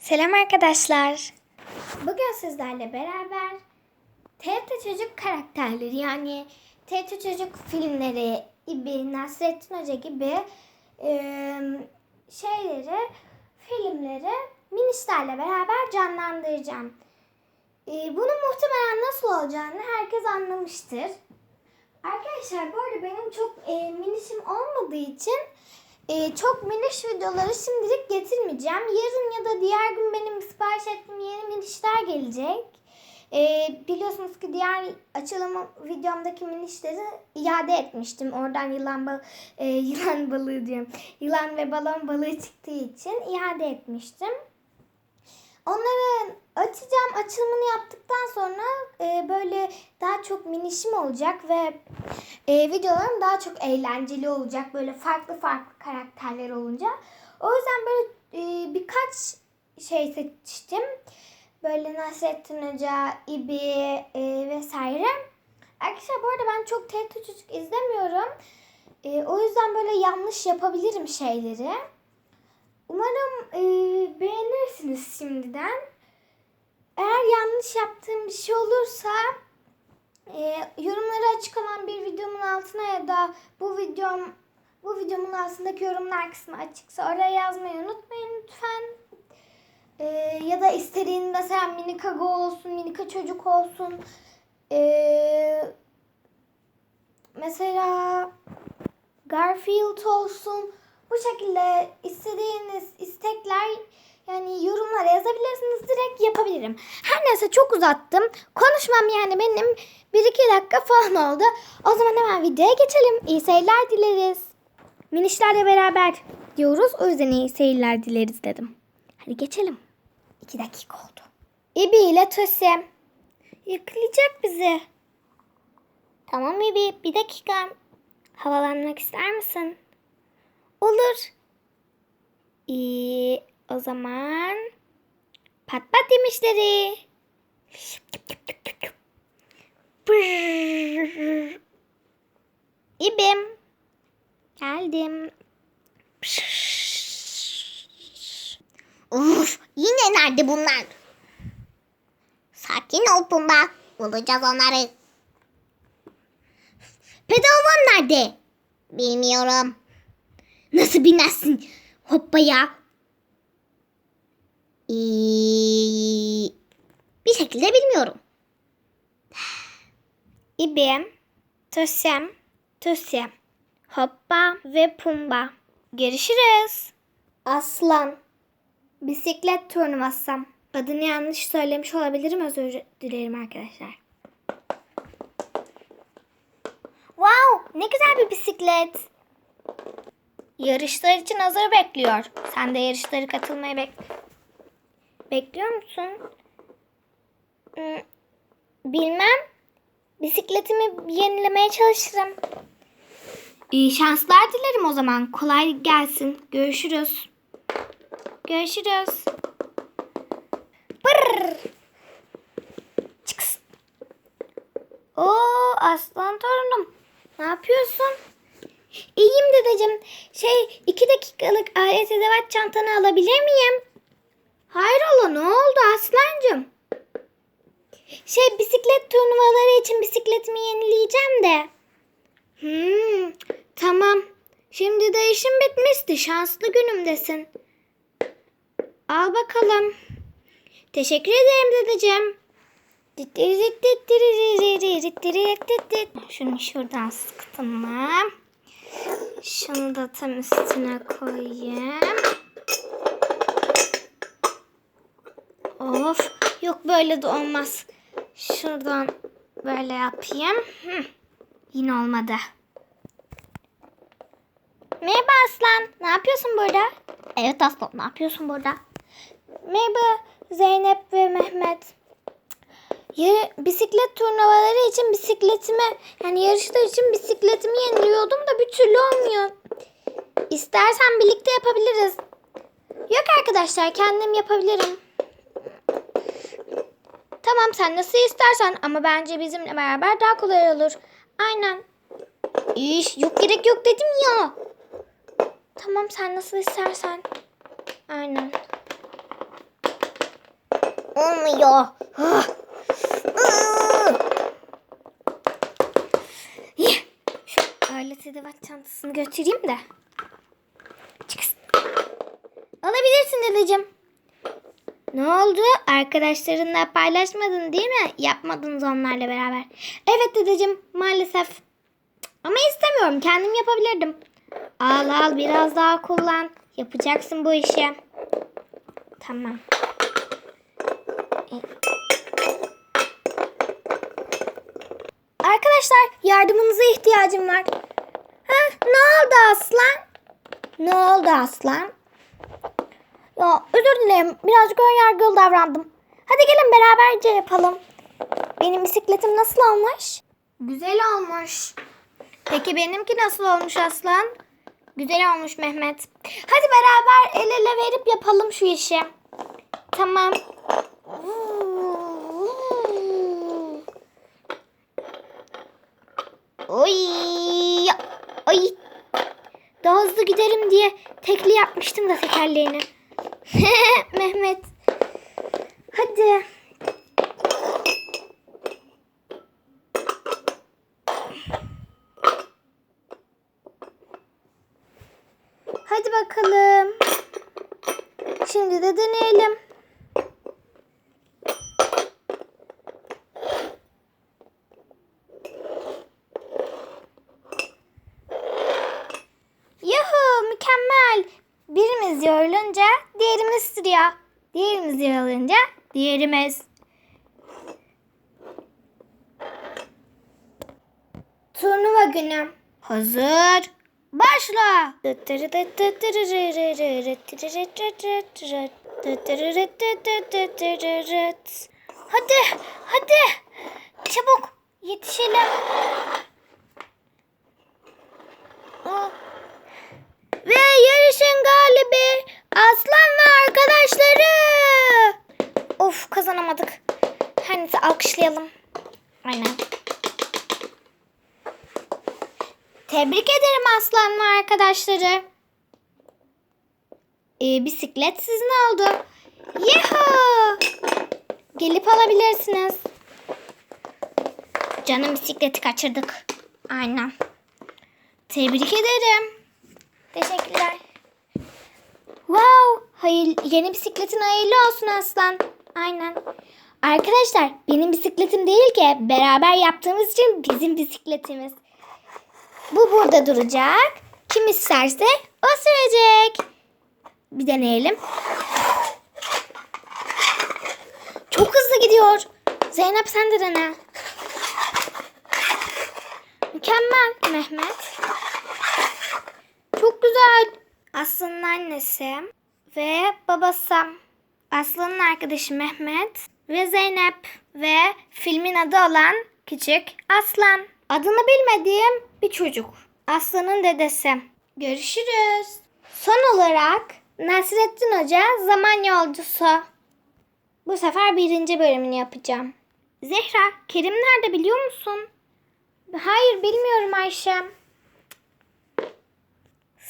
Selam arkadaşlar. Bugün sizlerle beraber TRT Çocuk karakterleri yani TRT Çocuk filmleri gibi Nasrettin Hoca gibi e, şeyleri, filmleri minişlerle beraber canlandıracağım. E, bunun muhtemelen nasıl olacağını herkes anlamıştır. Arkadaşlar bu arada benim çok e, minişim olmadığı için e, çok miniş videoları şimdilik getirmeyeceğim. Yarın ya da diğer gün benim sipariş ettiğim yeni minişler gelecek. E, biliyorsunuz ki diğer açılım videomdaki minişleri iade etmiştim. Oradan yılan bal e, yılan balığı diyorum. Yılan ve balon balığı çıktığı için iade etmiştim. Onları açacağım. Açılımını yaptıktan sonra e, böyle daha çok minişim olacak ve e, videolarım daha çok eğlenceli olacak. Böyle farklı farklı karakterler olunca. O yüzden böyle e, birkaç şey seçtim. Böyle Nasrettin Hoca, İbi e, vesaire. Arkadaşlar bu arada ben çok TRT Çocuk izlemiyorum. E, o yüzden böyle yanlış yapabilirim şeyleri. Umarım e, beğenirsiniz şimdiden. Eğer yanlış yaptığım bir şey olursa e, yorumları açık olan bir videomun altına ya da bu videom bu videomun altındaki yorumlar kısmı açıksa oraya yazmayı unutmayın lütfen. E, ya da istediğin mesela minika go olsun, minika çocuk olsun. E, mesela Garfield olsun. Bu şekilde istediğiniz istekler yani yorumlara yazabilirsiniz. Direkt yapabilirim. Her neyse çok uzattım. Konuşmam yani benim 1-2 dakika falan oldu. O zaman hemen videoya geçelim. İyi seyirler dileriz. Minişlerle beraber diyoruz. O yüzden iyi seyirler dileriz dedim. Hadi geçelim. 2 dakika oldu. İbi ile Tosim. Yakalayacak bizi. Tamam İbi bir dakika. Havalanmak ister misin? Olur. İyi, o zaman pat pat demişleri. Brrr. İbim. Geldim. Uf, yine nerede bunlar? Sakin ol Pumba. Bulacağız onları. Pedalvan nerede? Bilmiyorum. Nasıl binersin? Hoppa ya. Ee, bir şekilde bilmiyorum. İbim, Tosim, Tosim, Hoppa ve Pumba. Görüşürüz. Aslan. Bisiklet turnuvası. Adını yanlış söylemiş olabilirim. Özür dilerim arkadaşlar. Wow, ne güzel bir bisiklet. Yarışlar için hazır bekliyor. Sen de yarışları katılmaya bek bekliyor musun? Hmm, Bilmem. Bisikletimi yenilemeye çalışırım. İyi şanslar dilerim o zaman. Kolay gelsin. Görüşürüz. Görüşürüz. Pırr. Çıks. Oo aslan torunum. Ne yapıyorsun? İyiyim dedeciğim. Şey iki dakikalık alet edevat çantanı alabilir miyim? Hayrola ne oldu aslancığım? Şey bisiklet turnuvaları için bisikletimi yenileyeceğim de. Hmm, tamam. Şimdi de işim bitmişti. Şanslı günümdesin. Al bakalım. Teşekkür ederim dedeciğim. Şunu şuradan sıktım mı? Şunu da tam üstüne koyayım. Of yok böyle de olmaz. Şuradan böyle yapayım. Hı, yine olmadı. Merhaba Aslan. Ne yapıyorsun burada? Evet aslan ne yapıyorsun burada? Merhaba Zeynep ve Mehmet. Ya, bisiklet turnuvaları için bisikletimi yani yarışlar için bisikletimi yeniliyordum da bir türlü olmuyor. İstersen birlikte yapabiliriz. Yok arkadaşlar kendim yapabilirim. Tamam sen nasıl istersen ama bence bizimle beraber daha kolay olur. Aynen. İş yok gerek yok dedim ya. Tamam sen nasıl istersen. Aynen. Olmuyor. Alet edevat çantasını götüreyim de. Çıksın. Alabilirsin dedeciğim. Ne oldu? Arkadaşlarınla paylaşmadın değil mi? Yapmadınız onlarla beraber. Evet dedeciğim maalesef. Ama istemiyorum. Kendim yapabilirdim. Al al biraz daha kullan. Yapacaksın bu işi. Tamam. Arkadaşlar yardımınıza ihtiyacım var. Ha, ne oldu aslan? Ne oldu aslan? Ya özür dilerim. Birazcık ön yargılı davrandım. Hadi gelin beraberce yapalım. Benim bisikletim nasıl olmuş? Güzel olmuş. Peki benimki nasıl olmuş aslan? Güzel olmuş Mehmet. Hadi beraber el ele verip yapalım şu işi. Tamam. Oy. Hızlı giderim diye tekli yapmıştım da tekerleğini. Mehmet. Hadi. Hadi bakalım. Şimdi de deneyelim. Sürüyor. Diğerimiz yorulunca diğerimiz. Turnuva günü. Hazır. Başla. Hadi, hadi. Çabuk yetişelim. Ve yarışın galibi Aslan ve arkadaşları. Of kazanamadık. Her neyse alkışlayalım. Aynen. Tebrik ederim Aslan ve arkadaşları. Ee, bisiklet sizin oldu. Yuhu! Gelip alabilirsiniz. Canım bisikleti kaçırdık. Aynen. Tebrik ederim. Teşekkürler. Wow! Hayır, yeni bisikletin hayırlı olsun aslan. Aynen. Arkadaşlar benim bisikletim değil ki. Beraber yaptığımız için bizim bisikletimiz. Bu burada duracak. Kim isterse o sürecek. Bir deneyelim. Çok hızlı gidiyor. Zeynep sen de dene. Mükemmel Mehmet. Çok güzel. Aslı'nın annesi ve babası. Aslı'nın arkadaşı Mehmet ve Zeynep ve filmin adı olan Küçük Aslan. Adını bilmediğim bir çocuk. Aslı'nın dedesi. Görüşürüz. Son olarak Nasrettin Hoca Zaman Yolcusu. Bu sefer birinci bölümünü yapacağım. Zehra, Kerim nerede biliyor musun? Hayır bilmiyorum Ayşem.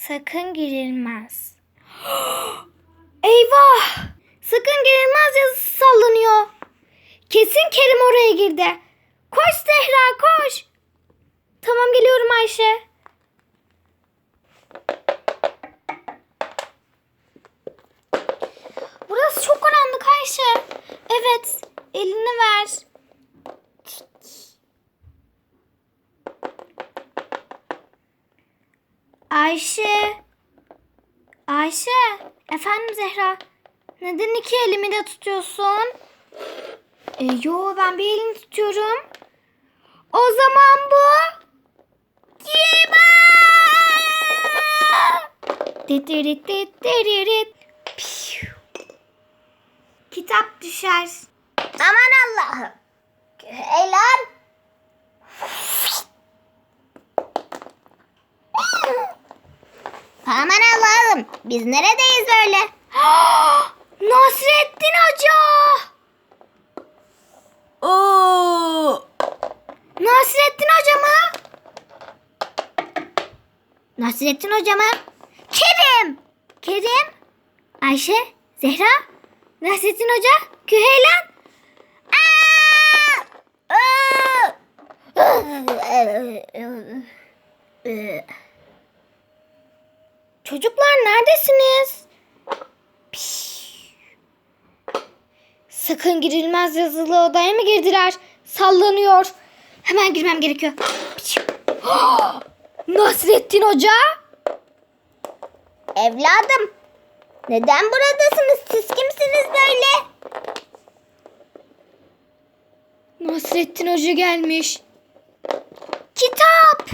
Sakın girilmez. Eyvah! Sakın girilmez yazısı sallanıyor. Kesin Kerim oraya girdi. Koş Zehra koş. Tamam geliyorum Ayşe. Burası çok karanlık Ayşe. Evet, elini ver. Ayşe. Ayşe. Efendim Zehra. Neden iki elimi de tutuyorsun? E, yo ben bir elini tutuyorum. O zaman bu kim? Titirit titirit. Piu. Kitap düşer. Aman Allah'ım. Elan. Aman Allah'ım. Biz neredeyiz böyle? Nasrettin Hoca. Oo. Nasrettin Hoca mı? Nasrettin Hoca mı? Kerim. Kerim. Ayşe. Zehra. Nasrettin Hoca? Küheylan? Aa! Çocuklar neredesiniz? Piş. Sakın girilmez yazılı odaya mı girdiler? Sallanıyor. Hemen girmem gerekiyor. Piş. Nasrettin Hoca? Evladım, neden buradasınız? Siz kimsiniz böyle? Nasrettin Hoca gelmiş. Kitap.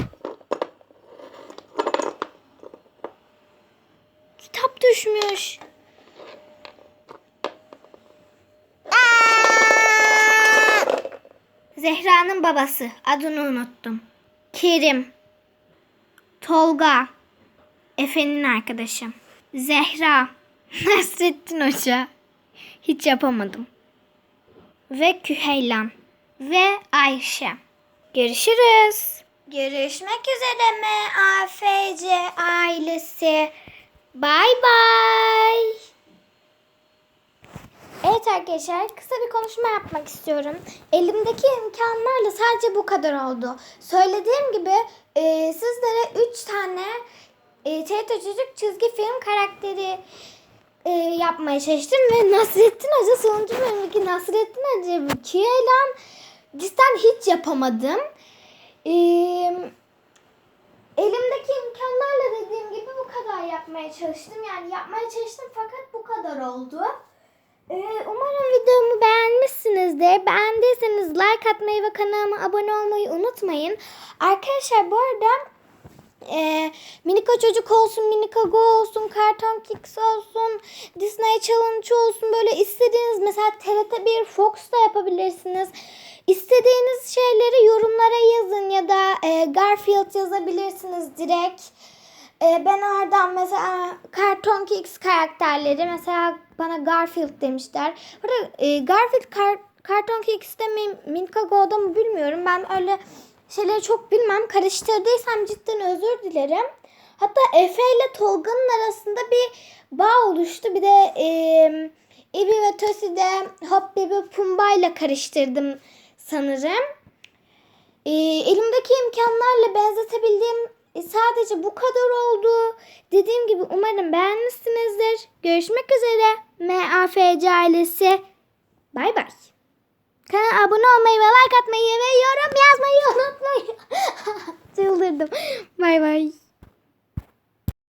Kitap düşmüş. Aa! Zehra'nın babası. Adını unuttum. Kerim. Tolga. Efe'nin arkadaşı. Zehra. Nasrettin Hoca. Hiç yapamadım. Ve Küheylan. Ve Ayşe. Görüşürüz. Görüşmek üzere MAFC ailesi. Bay bay. Evet arkadaşlar kısa bir konuşma yapmak istiyorum. Elimdeki imkanlarla sadece bu kadar oldu. Söylediğim gibi e, sizlere 3 tane e, TRT Çocuk çizgi film karakteri e, yapmaya çalıştım ve Nasrettin Hoca sonuncu bölümdeki Nasrettin Hoca ve Kiyaylan cidden hiç yapamadım. E, elimdeki imkanlarla dediğim gibi bu kadar yapmaya çalıştım. Yani yapmaya çalıştım fakat bu kadar oldu. Ee, umarım videomu beğenmişsinizdir. Beğendiyseniz like atmayı ve kanalıma abone olmayı unutmayın. Arkadaşlar bu arada e, Minika Çocuk olsun, Minika Go olsun, Karton Kicks olsun, Disney Challenge olsun böyle istediğiniz mesela TRT1 Fox da yapabilirsiniz. İstediğiniz şeyleri yorumlara yazın ya da e, Garfield yazabilirsiniz direkt. Ee, ben oradan mesela Karton Kicks karakterleri mesela bana Garfield demişler. Burada e, Garfield Kar Karton Kicks'te mi Milka Go'da mı bilmiyorum. Ben öyle şeyleri çok bilmem. Karıştırdıysam cidden özür dilerim. Hatta Efe ile Tolga'nın arasında bir bağ oluştu. Bir de e, Ebi ve Tosi de Hop Bebe Pumba ile karıştırdım sanırım. E, elimdeki imkanlarla benzetebildiğim e, sadece bu kadar oldu. Dediğim gibi umarım beğenmişsinizdir. Görüşmek üzere. MAFC ailesi. Bay bay. Kanala abone olmayı ve like atmayı ve yorum yazmayı unutmayın. Çıldırdım. Bay bay.